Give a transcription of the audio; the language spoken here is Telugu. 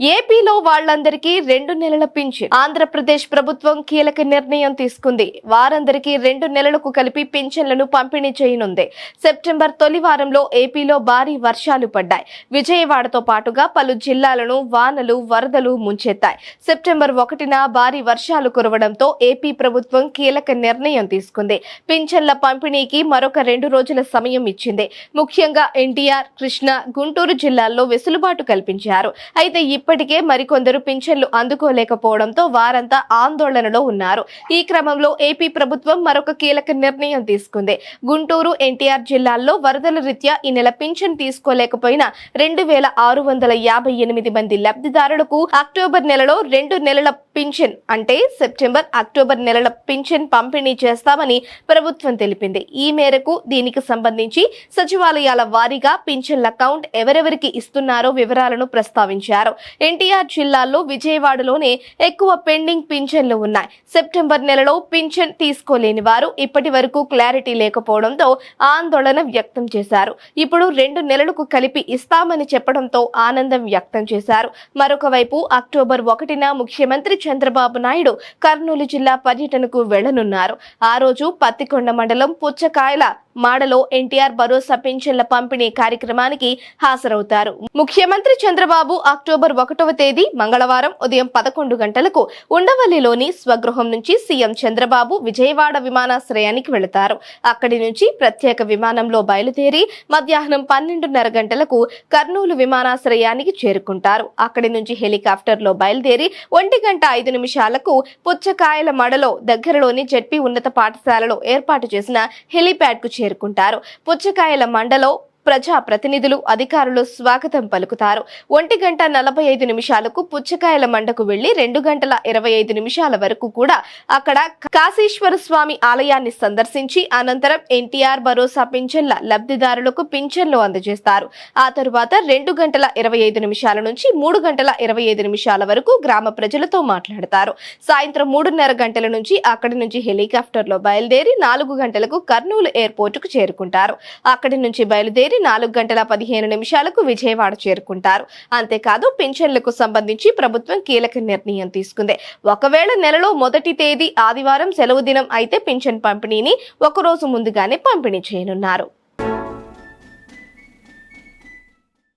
ఏపీలో వాళ్ళందరికీ రెండు నెలల పింఛన్. ఆంధ్రప్రదేశ్ ప్రభుత్వం కీలక నిర్ణయం తీసుకుంది. వారందరికీ రెండు నెలలకు కలిపి పింఛన్లను పంపిణీ చేయనుంది. సెప్టెంబర్ తొలి వారంలో ఏపీలో భారీ వర్షాలు పడ్డాయి. విజయవాడతో పాటుగా పలు జిల్లాలను వానలు వరదలు ముంచెత్తాయి. సెప్టెంబర్ ఒకటిన భారీ వర్షాలు కురవడంతో ఏపీ ప్రభుత్వం కీలక నిర్ణయం తీసుకుంది. పింఛన్ల పంపిణీకి మరొక రెండు రోజుల సమయం ఇచ్చింది. ముఖ్యంగా ఎన్టీఆర్ కృష్ణా గుంటూరు జిల్లాల్లో వెసులుబాటు కల్పించారు. అయితే ఇప్పటికే మరికొందరు పింఛన్లు అందుకోలేకపోవడంతో వారంతా ఆందోళనలో ఉన్నారు. ఈ క్రమంలో ఏపీ ప్రభుత్వం మరొక కీలక నిర్ణయం తీసుకుంది. గుంటూరు ఎన్టీఆర్ జిల్లాల్లో వరదల రీత్యా ఈ నెల పింఛన్ తీసుకోలేకపోయినా రెండు వేల ఆరు వందల యాభై ఎనిమిది మంది లబ్ధిదారులకు అక్టోబర్ నెలలో రెండు నెలల పింఛన్ అంటే సెప్టెంబర్ అక్టోబర్ నెలల పింఛన్ పంపిణీ చేస్తామని ప్రభుత్వం తెలిపింది. ఈ మేరకు దీనికి సంబంధించి సచివాలయాల వారీగా పింఛన్ల కౌంట్ ఎవరెవరికి ఇస్తున్నారో వివరాలను ప్రస్తావించారు. ఎన్టీఆర్ జిల్లాలో విజయవాడలోనే ఎక్కువ పెండింగ్ పింఛన్లు ఉన్నాయి. సెప్టెంబర్ నెలలో పింఛన్ తీసుకోలేని వారు ఇప్పటి వరకు క్లారిటీ లేకపోవడంతో ఆందోళన వ్యక్తం చేశారు. ఇప్పుడు రెండు నెలలకు కలిపి ఇస్తామని చెప్పడంతో ఆనందం వ్యక్తం చేశారు. మరొక వైపు అక్టోబర్ ఒకటిన ముఖ్యమంత్రి చంద్రబాబు నాయుడు కర్నూలు జిల్లా పర్యటనకు వెళ్ళనున్నారు ఆ రోజు పత్తికొండ మండలం పుచ్చకాయల మాడలో ఎన్టీఆర్ భరోసా పింఛన్ల పంపిణీ కార్యక్రమానికి హాజరవుతారు. ముఖ్యమంత్రి చంద్రబాబు అక్టోబర్ ఒకటవ తేదీ మంగళవారం ఉదయం పదకొండు గంటలకు ఉండవల్లిలోని స్వగృహం నుంచి సీఎం చంద్రబాబు విజయవాడ విమానాశ్రయానికి వెళతారు. అక్కడి నుంచి ప్రత్యేక విమానంలో బయలుదేరి మధ్యాహ్నం పన్నెండున్నర గంటలకు కర్నూలు విమానాశ్రయానికి చేరుకుంటారు. అక్కడి నుంచి హెలికాప్టర్లో బయలుదేరి ఒంటి గంట ఐదు నిమిషాలకు పుచ్చకాయల మడలో దగ్గరలోని జెడ్పీ ఉన్నత పాఠశాలలో ఏర్పాటు చేసిన హెలిప్యాడ్కు చేరుకుంటారు. పుచ్చకాయల మండలో ప్రజా ప్రతినిధులు అధికారులు స్వాగతం పలుకుతారు. ఒంటి గంట నలభై ఐదు నిమిషాలకు పుచ్చకాయల మండకు వెళ్ళి రెండు గంటల ఇరవై ఐదు నిమిషాల వరకు కూడా అక్కడ కాశీశ్వర స్వామి ఆలయాన్ని సందర్శించి అనంతరం ఎన్టీఆర్ భరోసా పింఛన్ల లబ్ధిదారులకు పింఛన్లు అందజేస్తారు. ఆ తరువాత రెండు గంటల ఇరవై ఐదు నిమిషాల నుంచి మూడు గంటల ఇరవై ఐదు నిమిషాల వరకు గ్రామ ప్రజలతో మాట్లాడతారు. సాయంత్రం మూడున్నర గంటల నుంచి అక్కడి నుంచి హెలికాప్టర్లో బయలుదేరి నాలుగు గంటలకు కర్నూలు ఎయిర్పోర్టుకు చేరుకుంటారు. అక్కడి నుంచి బయలుదేరి నాలుగు గంటల పదిహేను నిమిషాలకు విజయవాడ చేరుకుంటారు. అంతేకాదు పింఛన్లకు సంబంధించి ప్రభుత్వం కీలక నిర్ణయం తీసుకుంది. ఒకవేళ నెలలో మొదటి తేదీ ఆదివారం సెలవు దినం అయితే పింఛన్ పంపిణీని ఒక రోజు ముందుగానే పంపిణీ చేయనున్నారు.